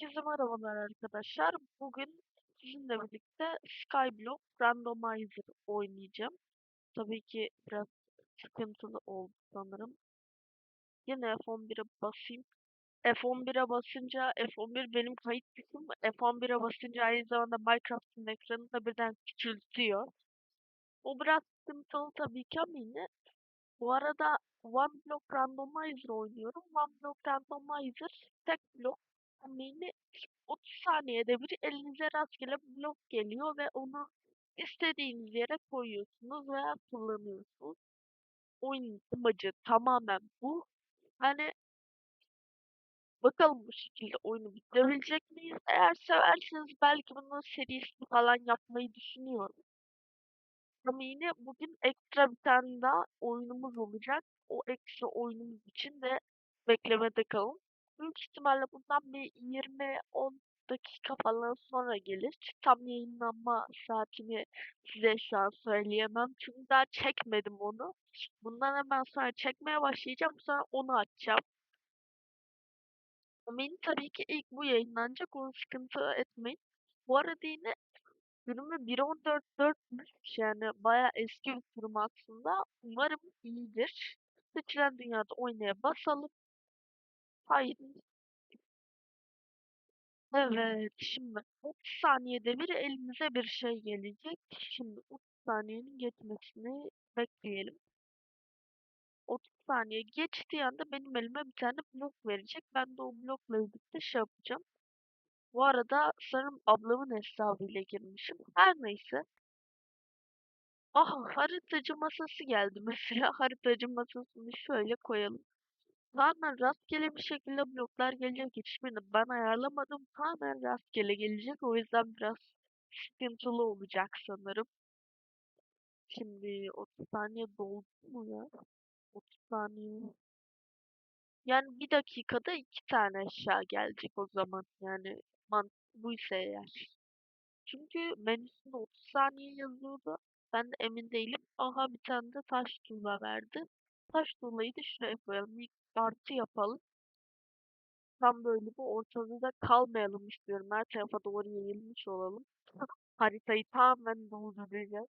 Herkese merhabalar arkadaşlar. Bugün sizinle birlikte Skyblock Randomizer oynayacağım. Tabii ki biraz sıkıntılı oldu sanırım. Yine F11'e basayım. F11'e basınca F11 benim kayıt tuşum. F11'e basınca aynı zamanda Minecraft'ın ekranı da birden küçültüyor. O biraz sıkıntılı tabii ki ama yine. Bu arada One Block Randomizer oynuyorum. One Block Randomizer tek blok tahmini 30 saniyede bir elinize rastgele blok geliyor ve onu istediğiniz yere koyuyorsunuz veya kullanıyorsunuz. Oyunun amacı tamamen bu. Hani bakalım bu şekilde oyunu bitirebilecek miyiz? Eğer severseniz belki bunun serisini falan yapmayı düşünüyorum. Ama yine bugün ekstra bir tane daha oyunumuz olacak. O ekstra oyunumuz için de beklemede kalın. Büyük ihtimalle bundan bir 20-10 dakika falan sonra gelir. Tam yayınlanma saatini size şu an söyleyemem. Çünkü daha çekmedim onu. Bundan hemen sonra çekmeye başlayacağım. Sonra onu açacağım. Yine tabii ki ilk bu yayınlanacak. Onu sıkıntı etmeyin. Bu arada yine sürümü 1.14.4'müş. Yani bayağı eski bir sürüm aslında. Umarım iyidir. Seçilen dünyada oynaya basalım. Haydi. Evet, şimdi 30 saniyede bir elimize bir şey gelecek. Şimdi 30 saniyenin geçmesini bekleyelim. 30 saniye geçtiği anda benim elime bir tane blok verecek. Ben de o blokla birlikte şey yapacağım. Bu arada sanırım ablamın hesabıyla girmişim. Her neyse. Aha haritacı masası geldi mesela. Haritacı masasını şöyle koyalım. Tamamen rastgele bir şekilde bloklar gelecek. Hiçbirini ben ayarlamadım. Tamamen rastgele gelecek. O yüzden biraz sıkıntılı olacak sanırım. Şimdi 30 saniye doldu mu ya? 30 saniye. Yani bir dakikada iki tane eşya gelecek o zaman. Yani mantık buysa eğer. Çünkü menüsünde 30 saniye yazıyordu. Ben de emin değilim. Aha bir tane de taş tuğla verdi. Taş tuğlayı da şuraya koyalım. İlk artı yapalım. Tam böyle bu ortada kalmayalım istiyorum. Her tarafa doğru yayılmış olalım. Haritayı tamamen dolduracağız.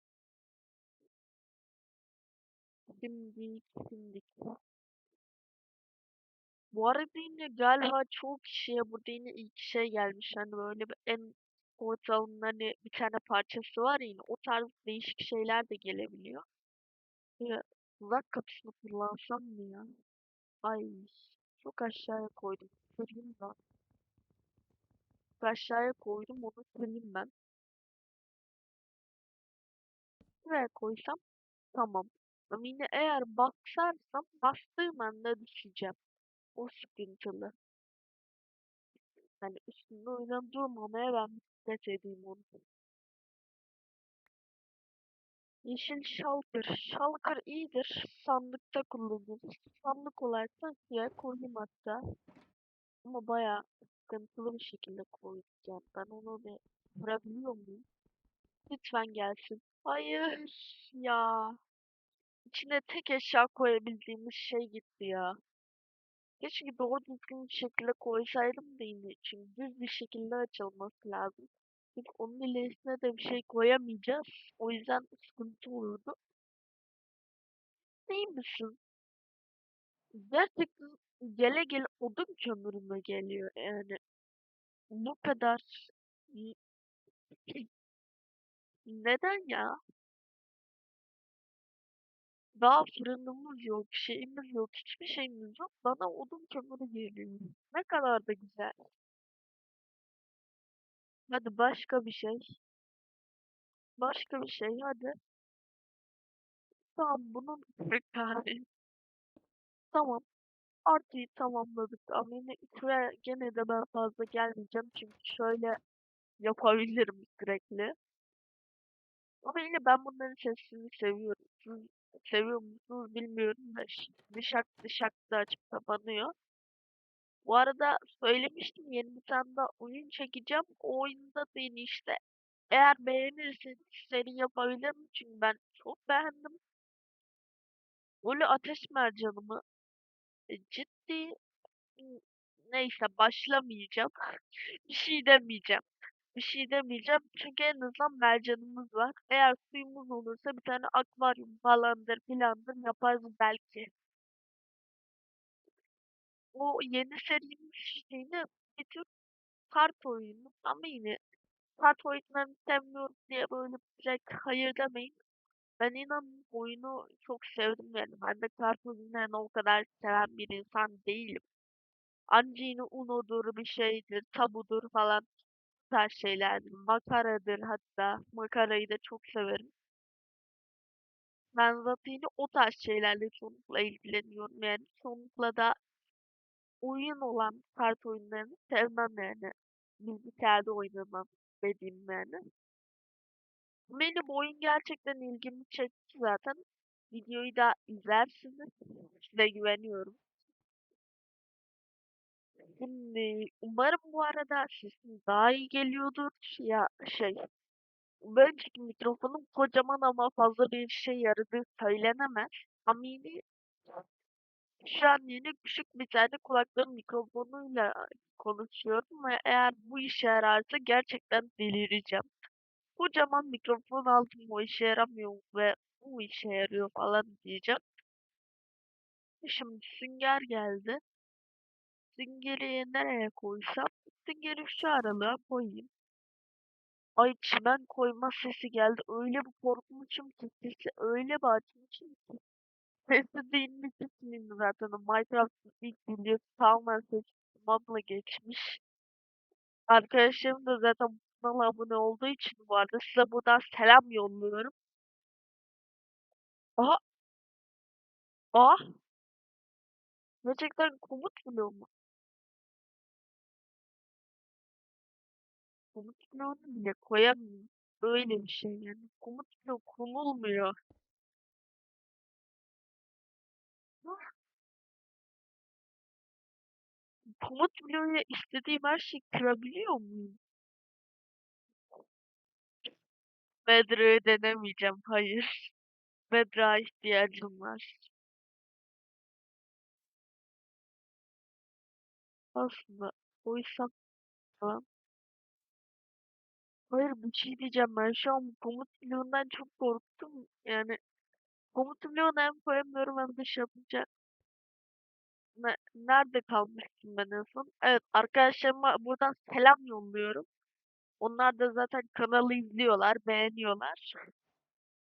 Şimdi, şimdi. Bu arada yine galiba çoğu kişiye burada yine ilk şey gelmiş. Hani böyle bir en ortalığın hani bir tane parçası var yine. O tarz değişik şeyler de gelebiliyor. Böyle uzak kapısını kullansam mı ya? Ay çok aşağıya koydum. Kırayım. Çok aşağıya koydum onu kırayım ben. Buraya koysam tamam. Ama yine eğer basarsam bastığım anda düşeceğim. O sıkıntılı. Hani üstünde o yüzden durmamaya ben dikkat edeyim onu. Yeşil şalkır. Şalkır iyidir. Sandıkta kullanırız. Sandık olarak da suya koyayım hatta. Ama bayağı sıkıntılı bir şekilde koyacağım. Ben onu bir vurabiliyor muyum? Lütfen gelsin. Hayır ya. İçine tek eşya koyabildiğimiz şey gitti ya. Keşke doğru düzgün bir şekilde koysaydım da yine. Çünkü düz bir şekilde açılması lazım. Çünkü onun ilerisine de bir şey koyamayacağız. O yüzden sıkıntı olurdu. Değil misin? Gerçekten gele gele odun kömürüme geliyor yani. Bu kadar neden ya? Daha fırınımız yok, şeyimiz yok, hiçbir şeyimiz yok. Bana odun kömürü geliyor. Ne kadar da güzel. Hadi başka bir şey. Başka bir şey hadi. Tamam bunun kahve. Tamam. Artıyı tamamladık. Ama yine şuraya gene de ben fazla gelmeyeceğim. Çünkü şöyle yapabilirim sürekli. Ama yine ben bunların sesini seviyorum. Siz seviyor musunuz bilmiyorum da dışak dışak da açıp kapanıyor. Bu arada söylemiştim yeni bir tane oyun çekeceğim. O oyunda da yine işte eğer beğenirseniz seri yapabilirim. Çünkü ben çok beğendim. Böyle ateş mercanımı e, ciddi Neyse başlamayacağım. Bir şey demeyeceğim. Bir şey demeyeceğim çünkü en azından mercanımız var. Eğer suyumuz olursa bir tane akvaryum falandır filandır yaparız belki. O yeni serinin şeyini tür kart oyunu ama yine kart oyunlarını sevmiyorum diye böyle direkt hayır demeyin. Ben inanın oyunu çok sevdim yani. Ben de kart oyunlarını o kadar seven bir insan değilim. Anca yine Uno'dur bir şeydir, tabudur falan tarz şeylerdir. Makaradır hatta. Makarayı da çok severim. Ben zaten o tarz şeylerle çoğunlukla ilgileniyorum yani. Çoğunlukla da oyun olan kart oyunlarını sevmem yani. Bilgisayarda oynamam dediğim yani. Benim oyun gerçekten ilgimi çekti zaten. Videoyu da izlersiniz. Size güveniyorum. Şimdi umarım bu arada sesim daha iyi geliyordur. Ya şey, önceki mikrofonum kocaman ama fazla bir şey yaradığı söylenemez. Ama yine şu an yine küçük bir tane kulaklık mikrofonuyla konuşuyorum ve eğer bu işe yararsa gerçekten delireceğim. Kocaman mikrofon aldım o işe yaramıyor ve bu işe yarıyor falan diyeceğim. Şimdi sünger geldi. Süngeri nereye koysam? Süngeri şu aralığa koyayım. Ay çimen koyma sesi geldi. Öyle bir korkmuşum ki sesi öyle bir açmışım ki. Sesi değil mi sesinin zaten. Minecraft'ın ilk videosu tamamen sesi modla geçmiş. Arkadaşlarım da zaten kanala abone olduğu için bu arada size buradan selam yolluyorum. Aha! Aha! Gerçekten komut bloğu mu? Komut bloğunu bile koyamıyorum. Öyle bir şey yani. Komut bloğu konulmuyor. Komut bloğuyla istediğim her şeyi kırabiliyor muyum? Bedrock'u denemeyeceğim. Hayır. Bedrock'a ihtiyacım var. Aslında koysam falan. Hayır bir şey diyeceğim ben şu an komut bloğundan çok korktum. Yani komut bloğunu hem koyamıyorum hem de şey yapınca Ne, nerede kalmıştım ben en son? Evet arkadaşlarıma buradan selam yolluyorum. Onlar da zaten kanalı izliyorlar, beğeniyorlar.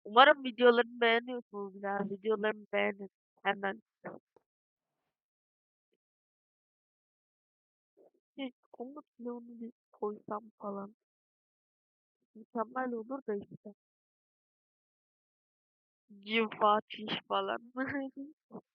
Umarım videolarımı beğeniyorsunuz ya. Videolarımı beğenin hemen. Bir komut bloğunu bir koysam falan. Mükemmel olur da işte. Cim Fatih falan.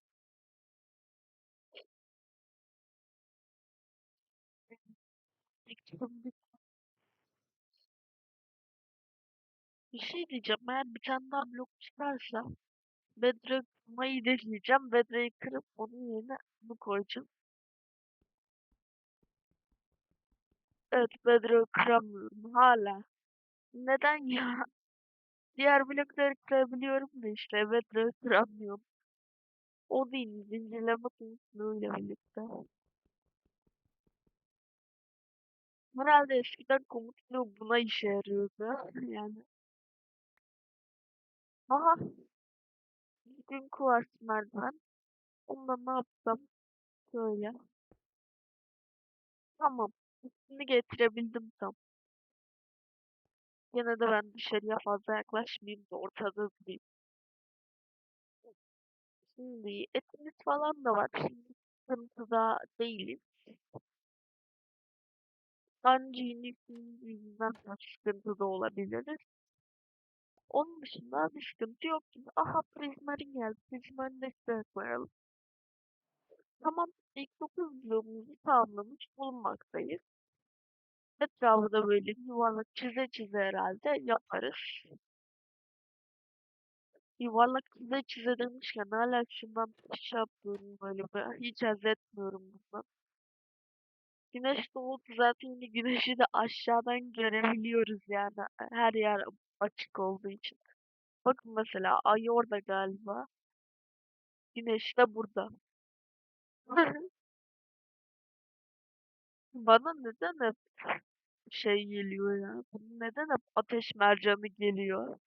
bir şey diyeceğim. Eğer bir tane daha blok çıkarsa Bedrock Mayı deneyeceğim. Bedrock'ı kırıp onun yerine bunu koyacağım. Evet Bedrock'ı kıramıyorum hala. Neden ya? Diğer blokları kırabiliyorum da işte Bedrock'ı kıramıyorum. O değil zincirleme konusuyla birlikte. Herhalde eskiden komut bloğu buna işe yarıyordu. Yani. Aha. Bugün kuvars merdiven. Onunla ne yapsam? Şöyle. Tamam. Üstünü getirebildim tam. Yine de ben dışarıya fazla yaklaşmayayım da ortada durayım. Şimdi etimiz falan da var. Şimdi sıkıntıda değiliz. Yine yüzünden sıkıntıda olabiliriz. Onun dışında bir sıkıntı yok gibi. Aha Prismar'in geldi. Prismar'ın da size koyalım. Tamam. İlk 9 bloğumuzu tamamlamış bulunmaktayız. Etrafı da böyle yuvarlak çize çize herhalde yaparız. Yuvarlak çize çize demişken hala şundan şey yapıyorum böyle ben hiç haz etmiyorum bundan. Güneş doğdu zaten yine güneşi de aşağıdan görebiliyoruz yani her yer açık olduğu için. Bakın mesela ay orada galiba. Güneş de burada. Bana neden hep şey geliyor ya? Neden hep ateş mercanı geliyor?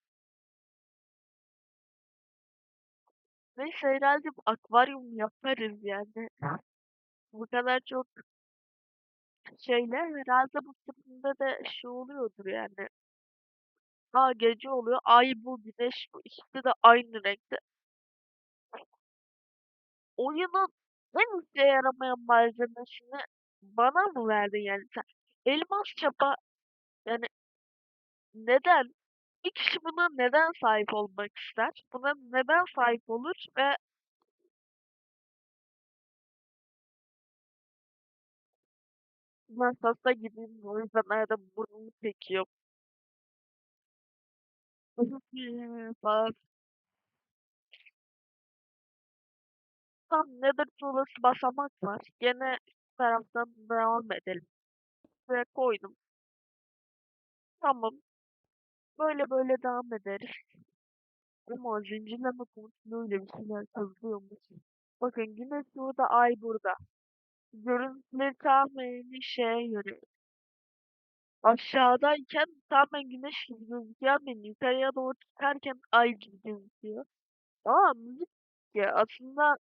Neyse herhalde akvaryum yaparız yani. Bu kadar çok şeyle herhalde bu filmde de şey oluyordur yani. Aa gece oluyor. Ay bu güneş bu. İkisi de aynı renkte. Oyunun en işe yaramayan malzemesini bana mı verdin yani sen? Elmas çapa yani neden? Bir kişi buna neden sahip olmak ister? Buna neden sahip olur ve ben hasta gibiyim o yüzden arada burnumu çekiyor. Falan. Tam Nether tuğlası basamak var. Gene şu taraftan devam edelim. Buraya koydum. Tamam. Böyle böyle devam ederiz. Ama zincirleme konusunda öyle bir şeyler yazılıyormuş. Bakın güneş burada, ay burada. Görüntüleri tamamen şeye göre. Aşağıdayken tamamen güneş gibi gözüküyor. Ben yukarıya doğru çıkarken ay gibi gözüküyor. Ama müzik ya aslında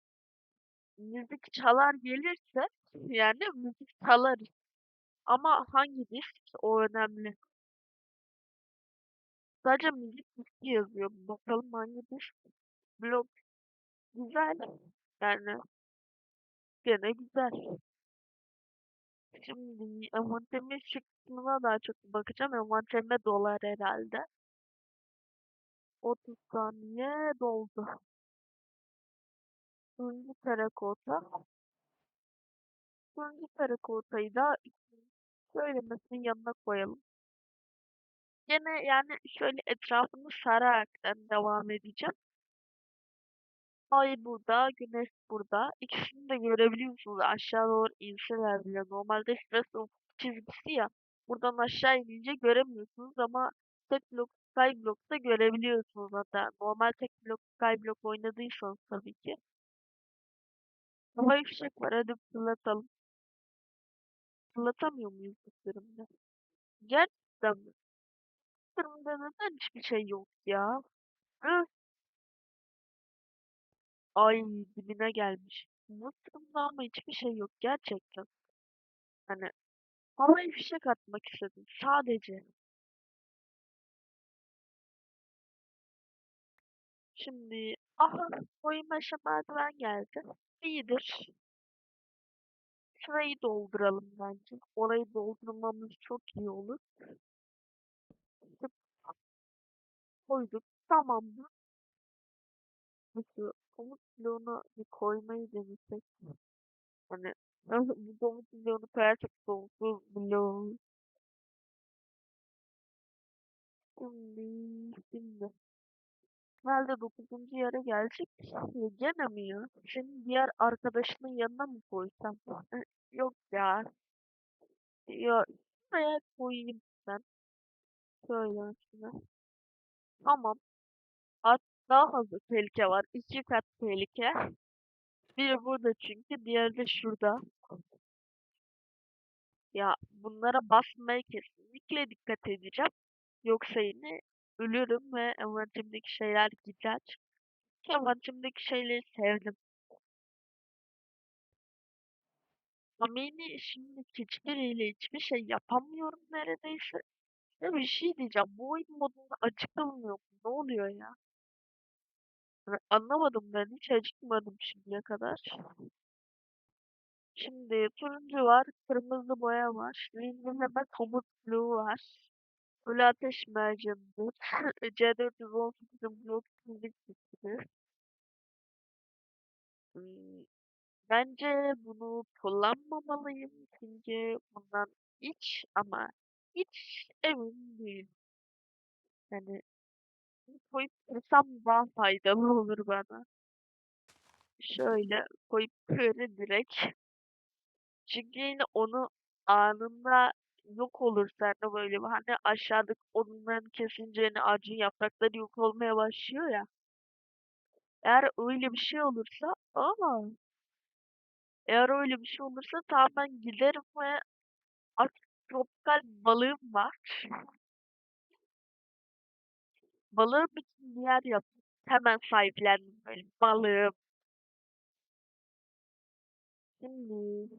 müzik çalar gelirse yani müzik çalarız. Ama hangi disk o önemli. Sadece müzik diski yazıyor. Bakalım hangi disk. Blok güzel. Yani gene güzel. Şimdi envanterimin çıktısına daha çok bakacağım. Envanterime dolar herhalde. 30 saniye doldu. Turuncu terakota. Turuncu terakotayı da söylemesinin yanına koyalım. Gene yani şöyle etrafını sararaktan devam edeceğim. Ay burada, güneş burada. İkisini de görebiliyorsunuz. Aşağı doğru inseler bile. Normalde ufuk çizgisi ya. Buradan aşağı inince göremiyorsunuz ama tek blok Skyblock'ta görebiliyorsunuz hatta. Normal tek blok Skyblock oynadıysanız tabii ki. Hava fişek var hadi fırlatalım. Fırlatamıyor muyuz bu sürümde? Gerçekten mi? Sürümde neden hiçbir şey yok ya? Hı? Ay dibine gelmiş. Sürümde ama hiçbir şey yok gerçekten. Hani havaya fişek atmak istedim sadece. Şimdi aha oyun başa merdiven geldi. İyidir. Şurayı dolduralım bence. Orayı doldurmamız çok iyi olur. Koyduk. Tamamdır. Peki komut bloğuna bir koymayı denesek. Hani bu komut bloğunu koyarsak sonsuz bloğu. Şimdi, şimdi. Herhalde 9. yere. Ya gene mi ya? Senin diğer arkadaşının yanına mı koysam? Yok ya. Ya şuraya koyayım ben. Şöyle şuna. Tamam. At daha fazla tehlike var. İki kat tehlike. Biri burada çünkü. Diğeri de şurada. Ya bunlara basmaya kesinlikle dikkat edeceğim. Yoksa yine ölürüm ve envanterimdeki şeyler gider. Ki envanterimdeki şeyleri sevdim. Ama yine şimdi hiçbiriyle hiçbir şey yapamıyorum neredeyse. Ya bir şey diyeceğim. Bu oyun modunda acıkılmıyor mu? Ne oluyor ya? Anlamadım ben. Hiç acıkmadım şimdiye kadar. Şimdi turuncu var. Kırmızı boya var. Renkleme komut bloğu var. Böyle ateş mercanıdır. C418'in blok fizik sistemi. Bence bunu kullanmamalıyım. Çünkü bundan hiç ama hiç emin değilim. Yani koyup kırsam daha faydalı olur bana. Şöyle koyup kırı direkt. Çünkü yine onu anında yok olur sende böyle hani aşağıdaki odunların kesince hani ağacın yaprakları yok olmaya başlıyor ya. Eğer öyle bir şey olursa ama eğer öyle bir şey olursa tamamen giderim ve Artık tropikal balığım var. Balığım için bir yer yaptım. Hemen sahiplendim böyle balığım. Şimdi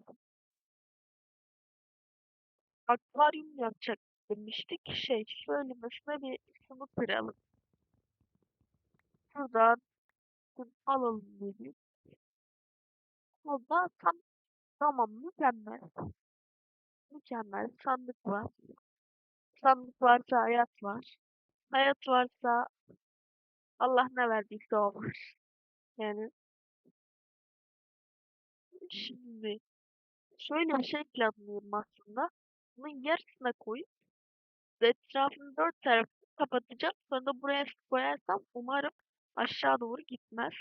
akvaryum yapacak demiştik. Şey şöylemesine bir şunu kıralım. Şuradan şunu alalım dedik. Orada tam tamam mükemmel. Mükemmel. Sandık var. Sandık varsa hayat var. Hayat varsa Allah ne verdiyse o var. Yani şimdi şöyle bir şey planlıyorum aslında. Bunun yarısına koyup etrafını dört tarafını kapatacağım. Sonra da buraya koyarsam umarım aşağı doğru gitmez.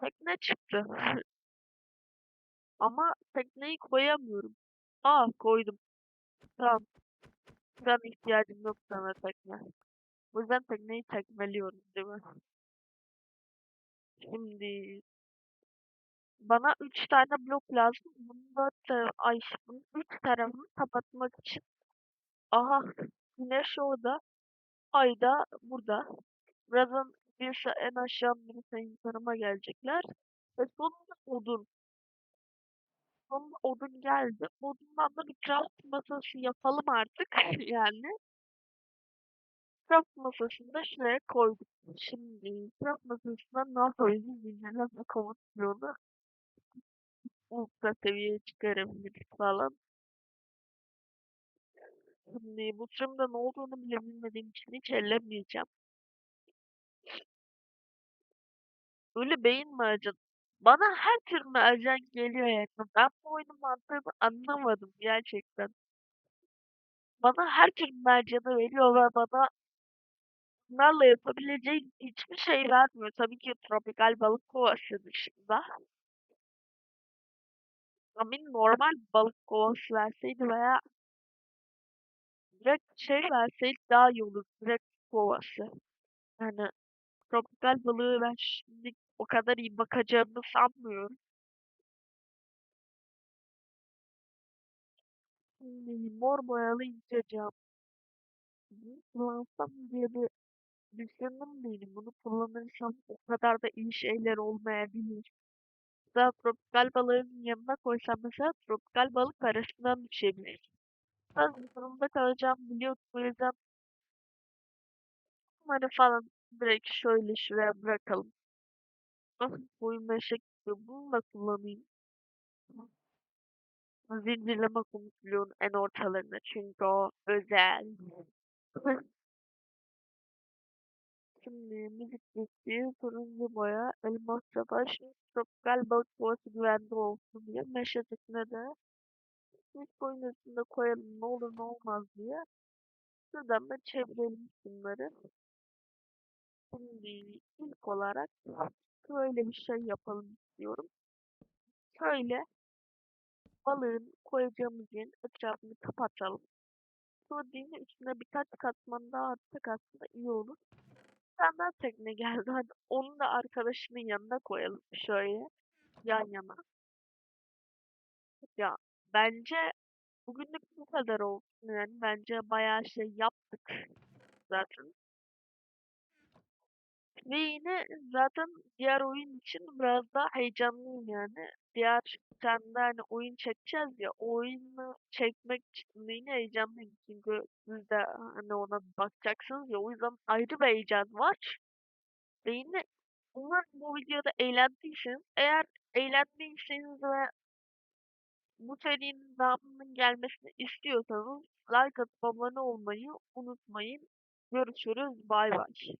Tekne çıktı. Ama tekneyi koyamıyorum. Aa koydum. Tamam. Şu an ihtiyacım yok sana tekne. O yüzden tekneyi tekmeliyorum değil mi? Şimdi bana 3 tane blok lazım. Bunun 4 tarafı, ay bunun 3 tarafını kapatmak için. Aha güneş orada. Ay da burada. Birazdan birisi en aşağı birisi yukarıma gelecekler. Ve sonunda odun. Sonunda odun geldi. Odundan da bir craft masası yapalım artık. yani. Craft masasını da şuraya koyduk. Şimdi craft masasına ne yapıyoruz? Zincirleme komut bloğunu ultra seviyeye çıkarabiliriz falan. Şimdi bu sırımda ne olduğunu bile bilmediğim için hiç ellemeyeceğim. Öyle beyin mercan. Bana her tür mercan geliyor yani. Ben bu oyunun mantığını anlamadım gerçekten. Bana her tür mercanı veriyor ve bana bunlarla yapabileceğim hiçbir şey vermiyor. Tabii ki tropikal balık kovası dışında. Ama normal balık kovası verseydi veya direkt şey verseydi daha iyi olur. Direkt kovası. Yani tropikal balığı ben şimdi o kadar iyi bakacağımı sanmıyorum. Mor boyalı incecam. Bunu kullansam diye bir düşündüm benim. Bunu kullanırsam o kadar da iyi şeyler olmayabilir. Daha tropikal balığın yanına koysam mesela tropikal balık arasından düşebilir. Ben durumda kalacağım biliyorum. O yüzden bunları falan direkt şöyle şuraya bırakalım. Nasıl boyun meşek bunu da kullanayım. Zincirleme komisyonun en ortalarına çünkü o özel. Şimdi müzik listi, turuncu boya, elmas şimdi tropikal balık kovası güvende olsun diye meşedekine de ilk boyun üstünde koyalım ne olur ne olmaz diye. Şuradan da çevirelim bunları. Şimdi ilk olarak şöyle bir şey yapalım istiyorum. Şöyle balığın koyacağımız yerin etrafını kapatalım. Proteini üstüne birkaç katman daha atsak aslında iyi olur. Daha tekne geldi. Hadi onu da arkadaşının yanına koyalım şöyle yan yana. Ya bence bugünlük bu kadar olsun yani. Bence bayağı şey yaptık zaten. Ve yine zaten diğer oyun için biraz daha heyecanlıyım yani. Diğer bir tane hani oyun çekeceğiz ya. O oyunu çekmek için de yine heyecanlıyım. Çünkü siz de hani ona bakacaksınız ya. O yüzden ayrı bir heyecan var. Ve yine umarım bu videoda eğlendiyseniz. Eğer eğlendiyseniz ve bu serinin devamının gelmesini istiyorsanız like atıp abone olmayı unutmayın. Görüşürüz. Bay bay.